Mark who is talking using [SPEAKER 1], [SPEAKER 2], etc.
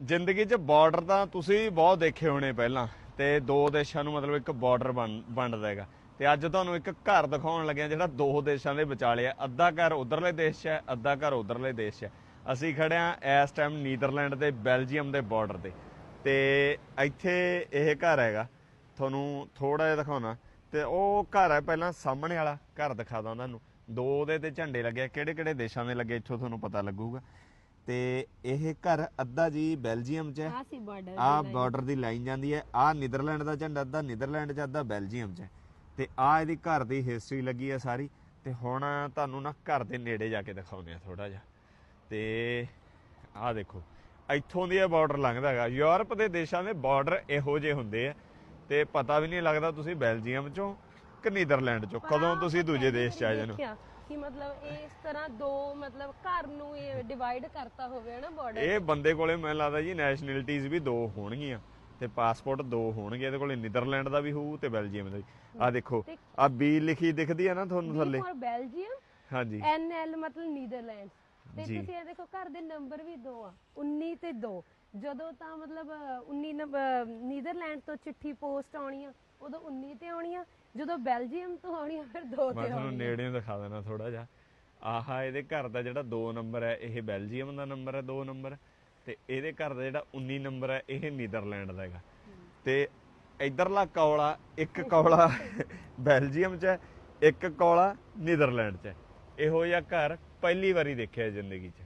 [SPEAKER 1] ਜ਼ਿੰਦਗੀ 'ਚ ਬਾਰਡਰ ਤਾਂ ਤੁਸੀਂ ਬਹੁਤ ਦੇਖੇ ਹੋਣੇ ਪਹਿਲਾਂ ਤੇ ਦੋ ਦੇਸ਼ਾਂ ਨੂੰ ਮਤਲਬ ਇੱਕ ਬਾਰਡਰ ਬਣਦਾ ਹੈਗਾ। ਤੇ ਅੱਜ ਤੁਹਾਨੂੰ ਇੱਕ ਘਰ ਦਿਖਾਉਣ ਲੱਗਿਆ ਜਿਹੜਾ ਦੋ ਦੇਸ਼ਾਂ ਦੇ ਵਿਚਾਲੇ ਆ। ਅੱਧਾ ਘਰ ਉਧਰਲੇ ਦੇਸ਼ 'ਚ ਹੈ, ਅੱਧਾ ਘਰ ਉਧਰਲੇ ਦੇਸ਼ 'ਚ ਹੈ। ਅਸੀਂ ਖੜੇ ਆ ਇਸ ਟਾਈਮ ਨੀਦਰਲੈਂਡ ਦੇ ਬੈਲਜੀਅਮ ਦੇ ਬਾਰਡਰ ਤੇ। ਤੇ ਇੱਥੇ ਇਹ ਘਰ ਹੈਗਾ। ਤੁਹਾਨੂੰ ਥੋੜਾ ਜਿਹਾ ਦਿਖਾਉਣਾ। ਤੇ ਉਹ ਘਰ ਹੈ ਪਹਿਲਾਂ ਸਾਹਮਣੇ ਵਾਲਾ। ਘਰ ਦਿਖਾ ਦਾਂ ਤੁਹਾਨੂੰ। ਦੋ ਉਹਦੇ ਤੇ ਝੰਡੇ ਲੱਗੇ ਕਿਹੜੇ ਕਿਹੜੇ ਦੇਸ਼ਾਂ ਦੇ ਲੱਗੇ, ਇੱਥੋਂ ਤੁਹਾਨੂੰ ਪਤਾ ਲੱਗੂਗਾ। ਤੇ ਇਹ ਘਰ ਅੱਧਾ ਜੀ ਬੈਲਜੀਅਮ 'ਚ ਹੈ।
[SPEAKER 2] ਆ ਸੀ ਬਾਰਡਰ
[SPEAKER 1] ਆ ਬਾਰਡਰ ਦੀ ਲਾਈਨ ਜਾਂਦੀ ਹੈ। ਆ ਨੀਦਰਲੈਂਡ ਦਾ ਝੰਡਾ ਅੱਧਾ ਨੀਦਰਲੈਂਡ 'ਚ ਅੱਧਾ ਬੈਲਜੀਅਮ 'ਚ ਹੈ। ਤੇ ਆ ਇਹਦੀ ਘਰ ਦੀ ਹਿਸਟਰੀ ਲੱਗੀ ਹੈ ਸਾਰੀ। ਤੇ ਹੁਣ ਤੁਹਾਨੂੰ ਨਾ ਘਰ ਦੇ ਨੇੜੇ ਜਾ ਕੇ ਦਿਖਾਉਂਦੇ ਆ ਥੋੜਾ ਜਿਹਾ। ਤੇ ਆ ਦੇਖੋ ਇੱਥੋਂ ਦੀ ਇਹ ਬਾਰਡਰ ਲੰਘਦਾ ਹੈਗਾ। ਯੂਰਪ ਦੇ ਦੇਸ਼ਾਂ ਦੇ ਬਾਰਡਰ ਇਹੋ ਜਿਹੇ ਹੁੰਦੇ ਆ। ਤੇ ਪਤਾ ਵੀ ਨਹੀਂ ਲੱਗਦਾ ਤੁਸੀਂ ਬੈਲਜੀਅਮ 'ਚੋਂ ਕਿ ਨੀਦਰਲੈਂਡ 'ਚੋਂ। ਕਦੋਂ ਤੁਸੀਂ ਦੂਜੇ ਦੇਸ਼ 'ਚ ਆ ਜਾਣੋ
[SPEAKER 2] ਕਿ ਮਤਲਬ ਇਹ ਇਸ ਤਰ੍ਹਾਂ ਦੋ ਮਤਲਬ ਘਰ ਨੂੰ ਇਹ ਡਿਵਾਈਡ ਕਰਤਾ ਹੋਵੇ ਨਾ ਬਾਰਡਰ
[SPEAKER 1] ਇਹ ਬੰਦੇ ਕੋਲੇ ਮੈਨੂੰ ਲੱਗਦਾ ਜੀ ਨੈਸ਼ਨੈਲਿਟੀਜ਼ ਵੀ ਦੋ ਹੋਣਗੀਆਂ ਤੇ ਪਾਸਪੋਰਟ ਦੋ ਹੋਣਗੇ ਇਹਦੇ ਕੋਲੇ ਨੀਦਰਲੈਂਡ ਦਾ ਵੀ ਹੋਊ ਤੇ ਬੈਲਜੀਅਮ ਦਾ ਵੀ। ਆ ਦੇਖੋ ਆ ਬੀ ਲਿਖੀ ਦਿਖਦੀ ਆ ਨਾ ਤੁਹਾਨੂੰ ਥੱਲੇ।
[SPEAKER 2] ਫॉर ਬੈਲਜੀਅਮ
[SPEAKER 1] ਹਾਂਜੀ।
[SPEAKER 2] ਐਨਐਲ ਮਤਲਬ ਨੀਦਰਲੈਂਡ ਤੇ। ਤੁਸੀਂ ਇਹ ਦੇਖੋ ਘਰ ਦੇ ਨੰਬਰ ਵੀ ਦੋ ਆ 19 ਤੇ 2 ਜਦੋਂ ਤਾਂ ਮਤਲਬ ਅ, 19 ਨੰਬਰ ਨੀਦਰਲੈਂਡ ਤੋਂ ਚਿੱਠੀ ਪੋਸਟ ਆਉਣੀ ਆ ਉਦੋਂ 19 ਤੇ ਆਉਣੀ ਆ ਜਦੋਂ ਬੈਲਜੀਅਮ ਤੋਂ ਆਉਣੀ ਆ ਫਿਰ 2
[SPEAKER 1] ਮੈਂ
[SPEAKER 2] ਤੇ
[SPEAKER 1] ਤੁਹਾਨੂੰ
[SPEAKER 2] ਆਉਣੀ
[SPEAKER 1] ਨੇੜਿਓਂ ਦਿਖਾ ਦੇਣਾ ਥੋੜਾ ਜਿਹਾ। ਆਹਾ ਇਹਦੇ ਘਰ ਦਾ ਜਿਹੜਾ 2 ਨੰਬਰ ਹੈ ਇਹ ਬੈਲਜੀਅਮ ਦਾ ਨੰਬਰ ਹੈ 2 ਨੰਬਰ। ਤੇ ਇਹਦੇ ਘਰ ਦਾ ਜਿਹੜਾ 19 ਨੰਬਰ ਹੈ ਇਹ ਨੀਦਰਲੈਂਡ ਦਾ ਹੈਗਾ। ਤੇ ਇਧਰਲਾ ਕੌਲਾ ਇੱਕ ਕੌਲਾ ਬੈਲਜੀਅਮ 'ਚ ਹੈ ਇੱਕ ਕੌਲਾ ਨੀਦਰਲੈਂਡ 'ਚ ਹੈ। ਇਹੋ ਜਿਹਾ ਘਰ ਪਹਿਲੀ ਵਾਰੀ ਦੇਖਿਆ ਜ਼ਿੰਦਗੀ 'ਚ।